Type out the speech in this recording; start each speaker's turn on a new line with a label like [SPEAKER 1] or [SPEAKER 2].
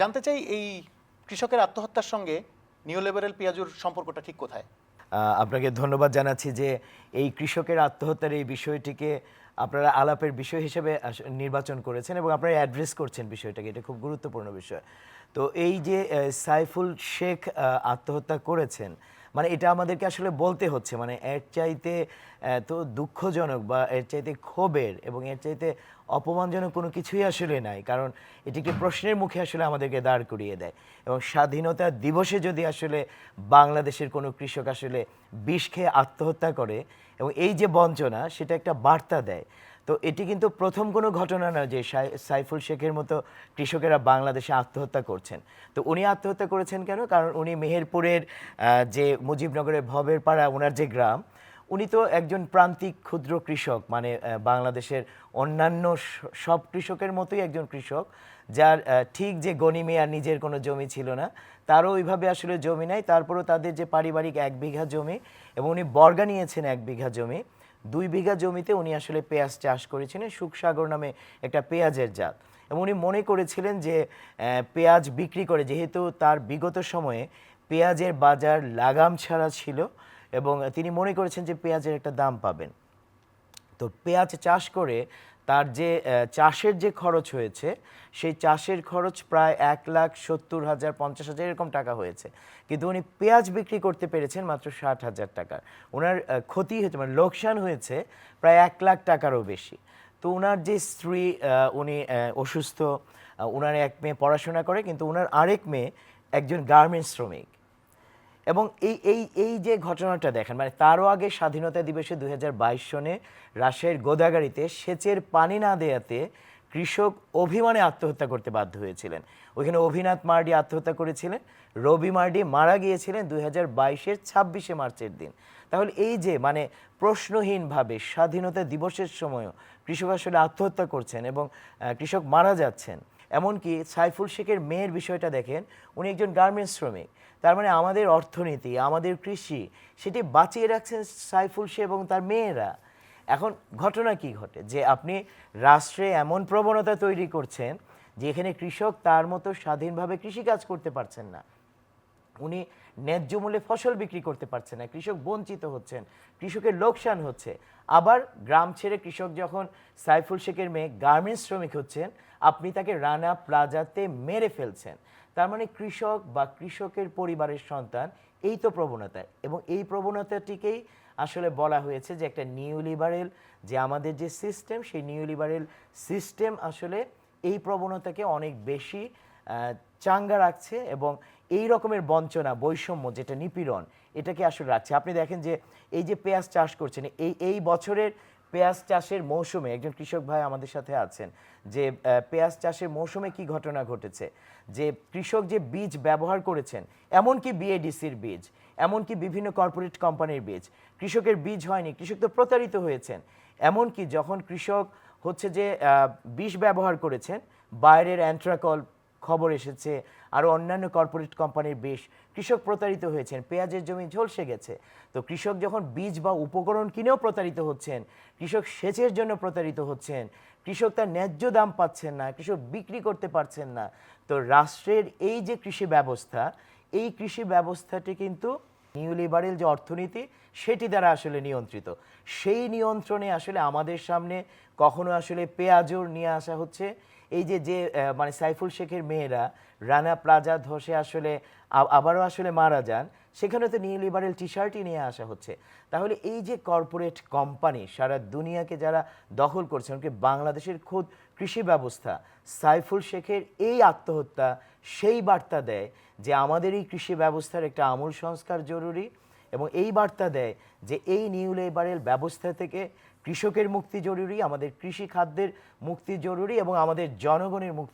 [SPEAKER 1] জানতে চাই এই কৃষকের আত্মহত্যার সঙ্গে নিউ লেবারেল পেঁয়াজুর সম্পর্কটা ঠিক কোথায়?
[SPEAKER 2] আপনাকে ধন্যবাদ জানাচ্ছি যে এই কৃষকের আত্মহত্যার এই বিষয়টিকে আপনারা আলাপের বিষয় হিসেবে নির্বাচন করেছেন এবং আপনারা অ্যাড্রেস করছেন বিষয়টাকে। এটা খুব গুরুত্বপূর্ণ বিষয়। তো এই যে সাইফুল শেখ আত্মহত্যা করেছেন মানে এটা আমাদেরকে আসলে বলতে হচ্ছে মানে এর চাইতে তো দুঃখজনক বা এর চাইতে ক্ষোভের এবং এর চাইতে অপমানজনক কোনো কিছুই আসলে নাই, কারণ এটিকে প্রশ্নের মুখে আসলে আমাদেরকে দাঁড় করিয়ে দেয়। এবং স্বাধীনতা দিবসে যদি আসলে বাংলাদেশের কোনো কৃষক আসলে বিষ খেয়ে আত্মহত্যা করে এবং এই যে বঞ্চনা, সেটা একটা বার্তা দেয়। তো এটি কিন্তু প্রথম কোনো ঘটনা না যে সাই- সাইফুল শেখের মতো কৃষকেরা বাংলাদেশে আত্মহত্যা করছেন। তো উনি আত্মহত্যা করেছেন কেন? কারণ উনি মেহেরপুরের যে মুজিবনগরের ভবের পাড়া ওনার যে গ্রাম, উনি তো একজন প্রান্তিক ক্ষুদ্র কৃষক মানে বাংলাদেশের অন্যান্য সব কৃষকের মতোই একজন কৃষক, যার ঠিক যে গনি মিয়ার নিজের কোনো জমি ছিল না, তারও ওইভাবে আসলে জমি নাই। তারপরেও তাদের যে পারিবারিক এক বিঘা জমি এবং উনি বর্গা নিয়েছেন এক বিঘা জমি দুই বিঘা জমিতে উনি আসলে পেঁয়াজ চাষ করেছিলেন, সুখসাগর নামে একটা পেঁয়াজের জাত। এবং উনি মনে করেছিলেন যে পেঁয়াজ বিক্রি করে, যেহেতু তার বিগত সময়ে পেঁয়াজের বাজার লাগাম ছাড়া ছিল, এবং তিনি মনে করেছেন যে পেঁয়াজের একটা দাম পাবেন। তো পেঁয়াজ চাষ করে তার যে চাষের যে খরচ হয়েছে, সেই চাষের খরচ প্রায় এক লাখ সত্তর হাজার পঞ্চাশ হাজার এরকম টাকা হয়েছে। কিন্তু উনি পেঁয়াজ বিক্রি করতে পেরেছেন মাত্র ষাট হাজার টাকার ওনার ক্ষতি হয়েছে মানে লোকসান হয়েছে প্রায় এক লাখ টাকারও বেশি। তো ওনার যে স্ত্রী উনি অসুস্থ ওনার এক মেয়ে পড়াশোনা করে, কিন্তু ওনার আরেক মেয়ে একজন গার্মেন্টস শ্রমিক। এবং এই এই এই যে ঘটনাটা দেখেন মানে তারও আগে স্বাধীনতা দিবসে দুই হাজার বাইশ সনে রাজশাহীর গোদাগাড়িতে সেচের পানি না দেয়াতে কৃষক অভিমানে আত্মহত্যা করতে বাধ্য হয়েছিলেন। ওইখানে অভিনাথ মার্ডি আত্মহত্যা করেছিলেন, রবি মার্ডি মারা গিয়েছিলেন দুই হাজার বাইশের ছাব্বিশে মার্চের দিন। তাহলে এই যে মানে প্রশ্নহীনভাবে স্বাধীনতা দিবসের সময়ও কৃষক আসলে আত্মহত্যা করছেন এবং কৃষক মারা যাচ্ছেন এমনকি সাইফুল শেখের মেয়ের বিষয়টা দেখেন, উনি একজন গার্মেন্টস শ্রমিক। তার মানে আমাদের অর্থনীতি, আমাদের কৃষি, সেটি বাঁচিয়ে রাখছেন সাইফুল শেখ এবং তার মেয়েরা। এখন ঘটনা কি ঘটে? যে আপনি রাষ্ট্রে এমন প্রবণতা তৈরি করছেন যে এখানে কৃষক তার মতো স্বাধীনভাবে কৃষিকাজ করতে পারছেন না। উনি ন্যায্য মূল্যে ফসল বিক্রি করতে পারছে না, কৃষক বঞ্চিত হচ্ছেন, কৃষকের লোকসান হচ্ছে। আবার গ্রাম ছেড়ে কৃষক যখন সাইফুল শেখের মেয়ে গার্মেন্টস শ্রমিক হচ্ছেন, আপনি তাকে রানা প্লাজাতে মেরে ফেলছেন। তার মানে কৃষক বা কৃষকের পরিবারের সন্তান, এই তো প্রবণতা। এবং এই প্রবণতাটিকেই আসলে বলা হয়েছে যে একটা নিউ লিবারেল যে আমাদের যে সিস্টেম, সেই নিউ লিবারেল সিস্টেম আসলে এই প্রবণতাকে অনেক বেশি চাঙ্গা রাখছে এবং এই রকমের বঞ্চনা, বৈষম্য যেটা নিপীড়ন, এটাকে আসলে রাখছে। আপনি দেখেন যে এই যে পেঁয়াজ চাষ করছেন, এই এই বছরের পেঁয়াজ চাষের মৌসুমে একজন কৃষক ভাই আমাদের সাথে আছেন যে পেঁয়াজ চাষের মৌসুমে কি ঘটনা ঘটেছে? যে কৃষক যে বীজ ব্যবহার করেছেন, এমনকি বিএডিসির বীজ, এমনকি বিভিন্ন কর্পোরেট কোম্পানির বীজ, কৃষকের বীজ হয়নি, কৃষক তো প্রতারিত হয়েছেন। এমনকি যখন কৃষক হচ্ছে যে বিষ ব্যবহার করেছেন, বাইরের অ্যান্ট্রাকল খবর এসেছে। আরও অন্যান্য কর্পোরেট কোম্পানির বেশ কৃষক প্রতারিত হয়েছেন। পেঁয়াজের জমি ঝলসে গেছে। তো কৃষক যখন বীজ বা উপকরণ কিনেও প্রতারিত হচ্ছেন, কৃষক সেচের জন্য প্রতারিত হচ্ছেন, কৃষক তার ন্যায্য দাম পাচ্ছেন না, কৃষক বিক্রি করতে পারছেন না, তো রাষ্ট্রের এই যে কৃষি ব্যবস্থা, এই কৃষি ব্যবস্থাটি কিন্তু নিউ লিবারেল যে অর্থনীতি, সেটি দ্বারা আসলে নিয়ন্ত্রিত। সেই নিয়ন্ত্রণে আসলে আমাদের সামনে কখনো আসলে পেঁয়াজোর নিয়ে আসা হচ্ছে। এই যে যে মানে সাইফুল শেখের মেয়েরা, রানা প্লাজা ধসে আসলে আবারও আসলে মারা যান, সেখানে তো নিউ লিবারেল টি শার্টই নিয়ে আসা হচ্ছে। তাহলে এই যে কর্পোরেট কোম্পানি সারা দুনিয়াকে যারা দখল করছে, এমনকি বাংলাদেশের খুদ কৃষি ব্যবস্থা, সাইফুল শেখের এই আত্মহত্যা সেই বার্তা দেয় যে আমাদের এই কৃষি ব্যবস্থার একটা আমূল সংস্কার জরুরি। এবং এই বার্তা দেয় যে এই নিউ লেবারেল ব্যবস্থা থেকে কৃষকের মুক্তি জরুরি, আমাদের কৃষি খাদ্যের মুক্তি জরুরি এবং আমাদের জনগণের মুক্তি